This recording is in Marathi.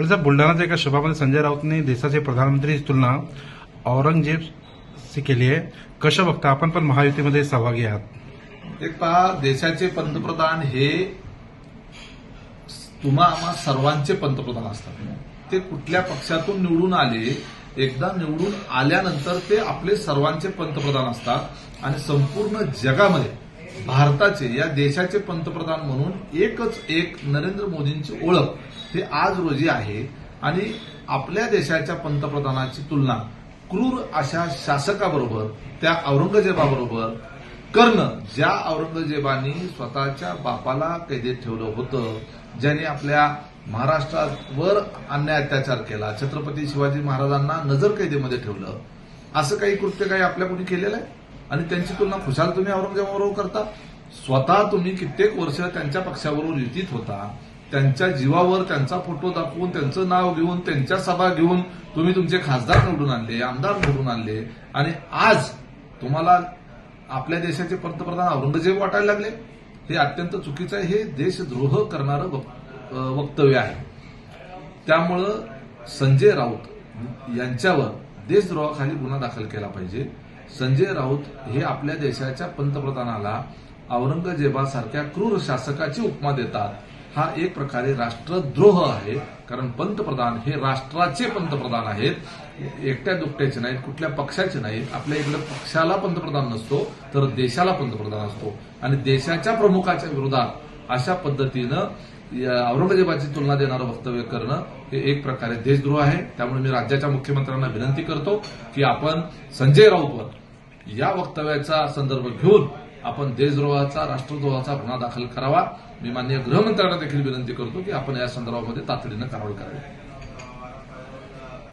पण साहेब बुलढाण्याच्या एका सभामध्ये संजय राऊतने देशाचे प्रधानमंत्रीची तुलना औरंगजेब केली आहे. कसं बघता? आपण पण महायुतीमध्ये सहभागी आहात. एक पहा देशाचे पंतप्रधान हे तुम्हा आम्हा सर्वांचे पंतप्रधान असतात. ते कुठल्या पक्षातून निवडून आले एकदा निवडून आल्यानंतर ते आपले सर्वांचे पंतप्रधान असतात आणि संपूर्ण जगामध्ये भारताचे या देशाचे पंतप्रधान म्हणून एकच एक नरेंद्र मोदींची ओळख हे आज रोजी आहे. आणि आपल्या देशाच्या पंतप्रधानाची तुलना क्रूर अशा शासकाबरोबर त्या औरंगजेबाबरोबर करणं ज्या औरंगजेबानी स्वतःच्या बापाला कैदेत ठेवलं होतं ज्याने आपल्या महाराष्ट्रावर अन्याय अत्याचार केला छत्रपती शिवाजी महाराजांना नजर कैदेमध्ये ठेवलं. असं काही कृत्य काही आपल्या कोणी केलेलं आहे? आणि त्यांची तुलना खुशाल तुम्ही औरंगजेबाबरोबर करता. स्वतः तुम्ही कित्येक वर्ष त्यांच्या पक्षाबरोबर युतीत होता. त्यांच्या जीवावर त्यांचा फोटो दाखवून त्यांचं नाव घेऊन त्यांच्या सभा घेऊन तुम्ही तुमचे खासदार निवडून आणले आमदार निवडून आणले. आणि आज तुम्हाला आपल्या देशाचे पंतप्रधान औरंगजेब वाटायला लागले. हे अत्यंत चुकीचं आहे. हे देशद्रोह करणारं वक्तव्य आहे. त्यामुळं संजय राऊत यांच्यावर देशद्रोहाखाली गुन्हा दाखल केला पाहिजे. संजय राऊत हे आपल्या देशाच्या पंतप्रधानाला औरंगजेबासारख्या क्रूर शासकाची उपमा देतात. हा एक प्रकारे राष्ट्रद्रोह आहे. कारण पंतप्रधान हे राष्ट्राचे पंतप्रधान आहेत. एकट्या दुकट्याचे नाहीत कुठल्या पक्षाचे नाहीत. आपल्या इकडे पक्षाला पंतप्रधान नसतो तर देशाला पंतप्रधान असतो. आणि देशाच्या प्रमुखाच्या विरोधात अशा पद्धतीनं या औरंगजेबाची तुलना देणारं वक्तव्य करणं हे एक प्रकारे देशद्रोह आहे. त्यामुळे मी राज्याच्या मुख्यमंत्र्यांना विनंती करतो की आपण संजय राऊतवर या वक्तव्याचा संदर्भ घेऊन आपण देशद्रोहाचा राष्ट्रद्रोहाचा गुन्हा दाखल करावा. मी माननीय गृहमंत्र्यांना देखील विनंती करतो की आपण या संदर्भामध्ये तातडीनं कारवाई करावी.